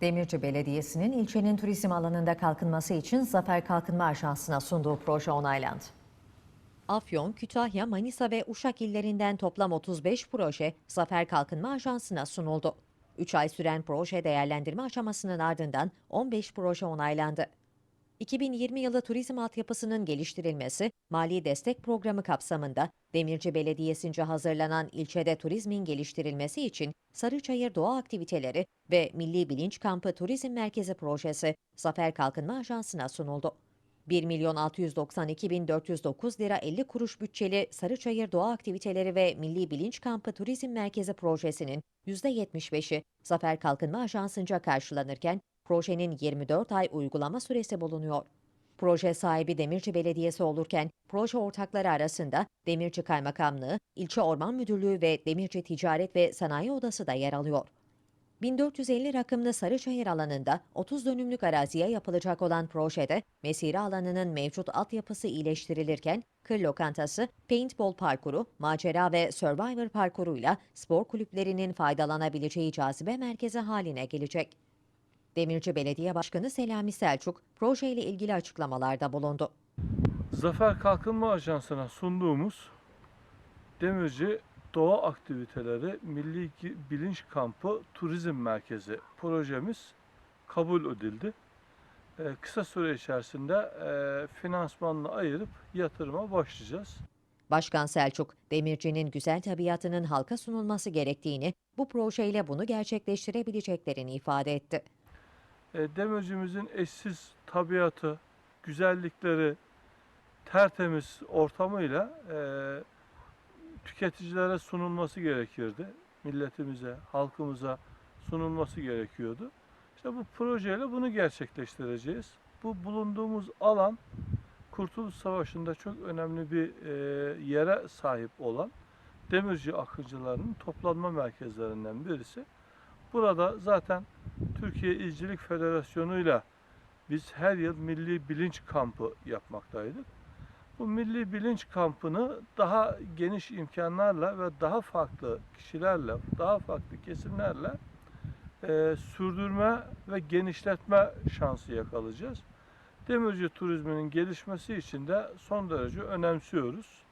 Demirci Belediyesi'nin ilçenin turizm alanında kalkınması için Zafer Kalkınma Ajansı'na sunduğu proje onaylandı. Afyon, Kütahya, Manisa ve Uşak illerinden toplam 35 proje Zafer Kalkınma Ajansı'na sunuldu. 3 ay süren proje değerlendirme aşamasının ardından 15 proje onaylandı. 2020 yılı turizm altyapısının geliştirilmesi, mali destek programı kapsamında Demirci Belediyesi'nce hazırlanan ilçede turizmin geliştirilmesi için Sarıçayır Doğa Aktiviteleri ve Milli Bilinç Kampı Turizm Merkezi projesi Zafer Kalkınma Ajansı'na sunuldu. 1 milyon 692 bin 409 lira 50 kuruş bütçeli Sarıçayır Doğa Aktiviteleri ve Milli Bilinç Kampı Turizm Merkezi projesinin %75'i Zafer Kalkınma Ajansı'nca karşılanırken projenin 24 ay uygulama süresi bulunuyor. Proje sahibi Demirci Belediyesi olurken proje ortakları arasında Demirci Kaymakamlığı, İlçe Orman Müdürlüğü ve Demirci Ticaret ve Sanayi Odası da yer alıyor. 1450 rakımlı Sarıçayır alanında 30 dönümlük araziye yapılacak olan projede mesire alanının mevcut altyapısı iyileştirilirken kır lokantası, paintball parkuru, macera ve survivor parkuruyla spor kulüplerinin faydalanabileceği cazibe merkezi haline gelecek. Demirci Belediye Başkanı Selami Selçuk projeyle ilgili açıklamalarda bulundu. Zafer Kalkınma Ajansı'na sunduğumuz Demirci Doğa Aktiviteleri Milli Bilinç Kampı Turizm Merkezi projemiz kabul edildi. Ee, kısa süre içerisinde e, finansmanını ayırıp yatırıma başlayacağız. Başkan Selçuk, Demirci'nin güzel tabiatının halka sunulması gerektiğini, bu projeyle bunu gerçekleştirebileceklerini ifade etti. E, Demircimizin eşsiz tabiatı, güzellikleri, tertemiz ortamıyla e, tüketicilere sunulması gerekirdi. Milletimize, halkımıza sunulması gerekiyordu. İşte bu projeyle bunu gerçekleştireceğiz. Bu bulunduğumuz alan Kurtuluş Savaşı'nda çok önemli bir e, yere sahip olan demirci akıncılarının toplanma merkezlerinden birisi. Burada zaten Türkiye İzcilik Federasyonu'yla biz her yıl milli bilinç kampı yapmaktaydık. Bu milli bilinç kampını daha geniş imkanlarla ve daha farklı kişilerle, daha farklı kesimlerle e, sürdürme ve genişletme şansı yakalayacağız. Demirci turizminin gelişmesi için de son derece önemsiyoruz.